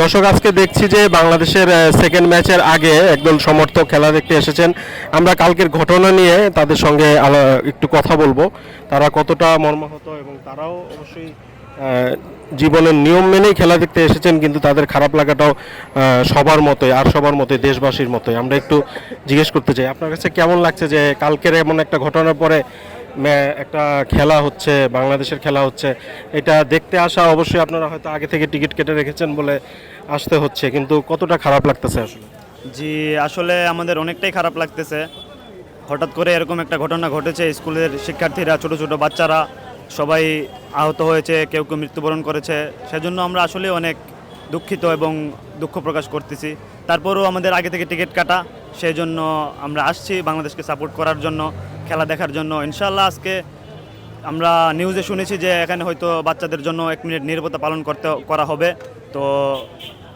দর্শক, আজকে দেখছি যে বাংলাদেশের সেকেন্ড ম্যাচের আগে একদল সমর্থক খেলা দেখতে এসেছেন। আমরা কালকের ঘটনা নিয়ে তাদের সঙ্গে একটু কথা বলব। তারা কতটা মর্মাহত এবং তারাও অবশ্যই জীবনের নিয়ম মেনেই খেলা দেখতে এসেছেন, কিন্তু তাদের খারাপ লাগাটাও সবার মতোই, আর সবার মতোই, দেশবাসীর মতোই। আমরা একটু জিজ্ঞেস করতে চাই, আপনার কাছে কেমন লাগছে যে কালকের এমন একটা ঘটনার পরে একটা খেলা হচ্ছে, বাংলাদেশের খেলা হচ্ছে। এটা দেখতে আসা অবশ্যই আপনারা হয়তো আগে থেকে টিকিট কেটে রেখেছেন বলে আসতে হচ্ছে, কিন্তু কতটা খারাপ লাগতেছে আসলে? জি, আসলে আমাদের অনেকটাই খারাপ লাগতেছে। হঠাৎ করে এরকম একটা ঘটনা ঘটেছে, স্কুলের শিক্ষার্থীরা, ছোট ছোট বাচ্চারা সবাই আহত হয়েছে, কেউ কেউ মৃত্যুবরণ করেছে। সেজন্য আমরা আসলে অনেক দুঃখিত এবং দুঃখ প্রকাশ করতেছি। তারপরেও আমাদের আগে থেকে টিকিট কাটা সেই জন্য আমরা আসছি বাংলাদেশকে সাপোর্ট করার জন্য। খেলা দেখার জন্য। ইনশাল্লাহ আজকে আমরা নিউজে শুনেছি যে এখানে হয়তো বাচ্চাদের জন্য এক মিনিট নিরাপত্তা পালন করতে, করা হবে। তো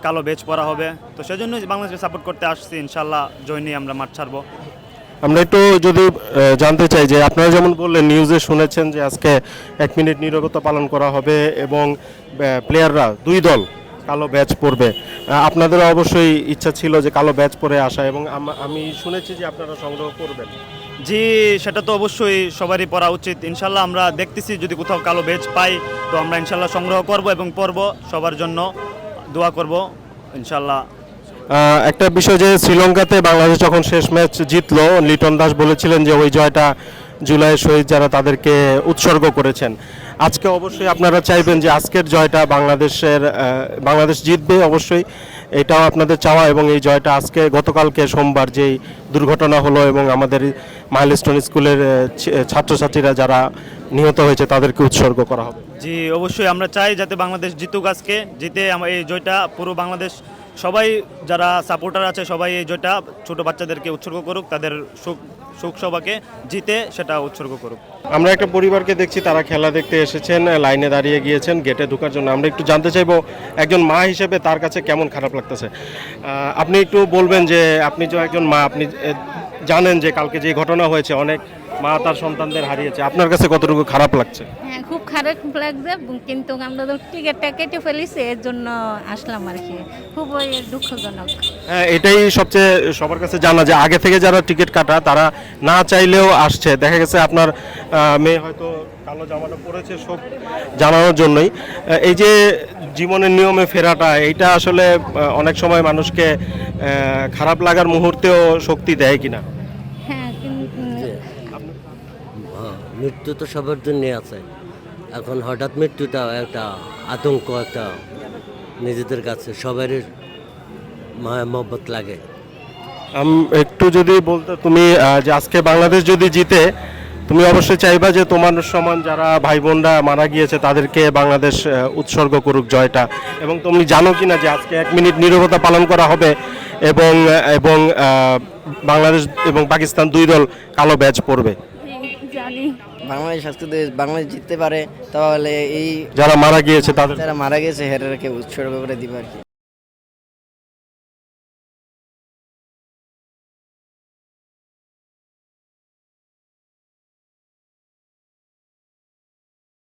কালো বেচ পরা হবে। তো সেজন্য বাংলাদেশকে সাপোর্ট করতে আসছি। ইনশাল্লাহ জয় নিয়ে আমরা মাঠ ছাড়বো। আমরা একটু যদি জানতে চাই যে আপনারা যেমন বললেন, নিউজে শুনেছেন যে আজকে এক মিনিট নীরবতা পালন করা হবে এবং প্লেয়াররা দুই দল কালো ব্যাচ পরবে। আপনাদেরও অবশ্যই ইচ্ছা ছিল যে কালো ব্যাচ পরে আসা এবং আমি শুনেছি যে আপনারা সংগ্রহ করবেন। জি, সেটা তো অবশ্যই সবারই পড়া উচিত। ইনশাল্লাহ আমরা দেখতেছি যদি কোথাও কালো বেচ পাই, তো আমরা ইনশাল্লাহ সংগ্রহ করব এবং পরব সবার জন্য। দোয়া করব, ইনশাল্লাহ। একটা বিষয় যে শ্রীলঙ্কাতে বাংলাদেশ যখন শেষ ম্যাচ জিতলো, লিটন দাস বলেছিলেন যে ওই জয়টা জুলাই শহীদ যারা তাদেরকে উৎসর্গ করেছেন। আজকে অবশ্যই আপনারা চাইবেন যে আজকের জয়টা বাংলাদেশের বাংলাদেশ জিতবে অবশ্যই। এটাও আপনাদের চাওয়া এবং এই জয়টা আজকে, গতকালকে সোমবার যেই দুর্ঘটনা হলো এবং আমাদের মাইলস্টোন স্কুলের ছাত্রছাত্রীরা যারা নিহত হয়েছে তাদেরকে উৎসর্গ করা হবে। জি, অবশ্যই আমরা চাই যাতে বাংলাদেশ জিতুক আজকে, জিতে এই জয়টা পুরো বাংলাদেশ সবাই যারা সাপোর্টার আছে সবাই এই জয়টা ছোট বাচ্চাদেরকে উৎসর্গ করুক তাদের সুখ সুখ সবাকে জিতে সেটা উৎসর্গ করুক। আমরা একটা পরিবারকে দেখছি তারা খেলা দেখতে এসেছেন লাইনে দাঁড়িয়ে গিয়েছেন গেটে ঢোকার জন্য। আমরা একটু জানতে চাইব একজন মা হিসেবে তার কাছে কেমন খারাপ লাগতেছে? আপনি একটু বলবেন যে আপনি যে একজন মা আপনি জানেন যে কালকে যে ঘটনা হয়েছে অনেক মা তার সন্তানদের হারিয়েছে। আপনার কাছে কতটুকু খারাপ লাগছে? হ্যাঁ খারাপ লাগছে কিন্তু আমরা তো টিকিটটা কেটে ফেলেছি এর জন্য আসলাম আর কি। খুব দুঃখজনক। হ্যাঁ এটাই সবচেয়ে সবার কাছে জানা যে আগে থেকে যারা টিকিট কাটা তারা না চাইলেও আসছে। দেখা গেছে আপনার মেয়ে হয়তো কালো জামাটা পরেছে সব জানানোর জন্যই। এই যে জীবনের নিয়মে ফেরাটা এইটা আসলে অনেক সময় মানুষকে খারাপ লাগার মুহূর্তেও শক্তি দেয় কিনা? হ্যাঁ কিন্তু হ্যাঁ, মৃত্যু তো সবার জন্যে আছে। এখন হঠাৎ মৃত্যুটা একটা আতঙ্ক, একটা নিজেদের কাছে সবারই মায়া মহব্বত লাগে। একটু যদি বলতে, তুমি যে আজকে বাংলাদেশ যদি জিতে, তুমি অবশ্যই চাইবা যে তোমার সমান যারা ভাই বোনরা মারা গিয়েছে, তাদেরকে বাংলাদেশ উৎসর্গ করুক জয়টা। এবং তুমি জানো কি না যে আজকে এক মিনিট নীরবতা পালন করা হবে এবং এবং বাংলাদেশ এবং পাকিস্তান দুই দল কালো ব্যাচ পড়বে বাংলাদেশ যদি বাংলাদেশ জিততে পারে তাহলে এই যারা মারা গিয়েছে তাদের যারা মারা গেছে হেরারকে উৎসর্গ করে দিবে আর কি।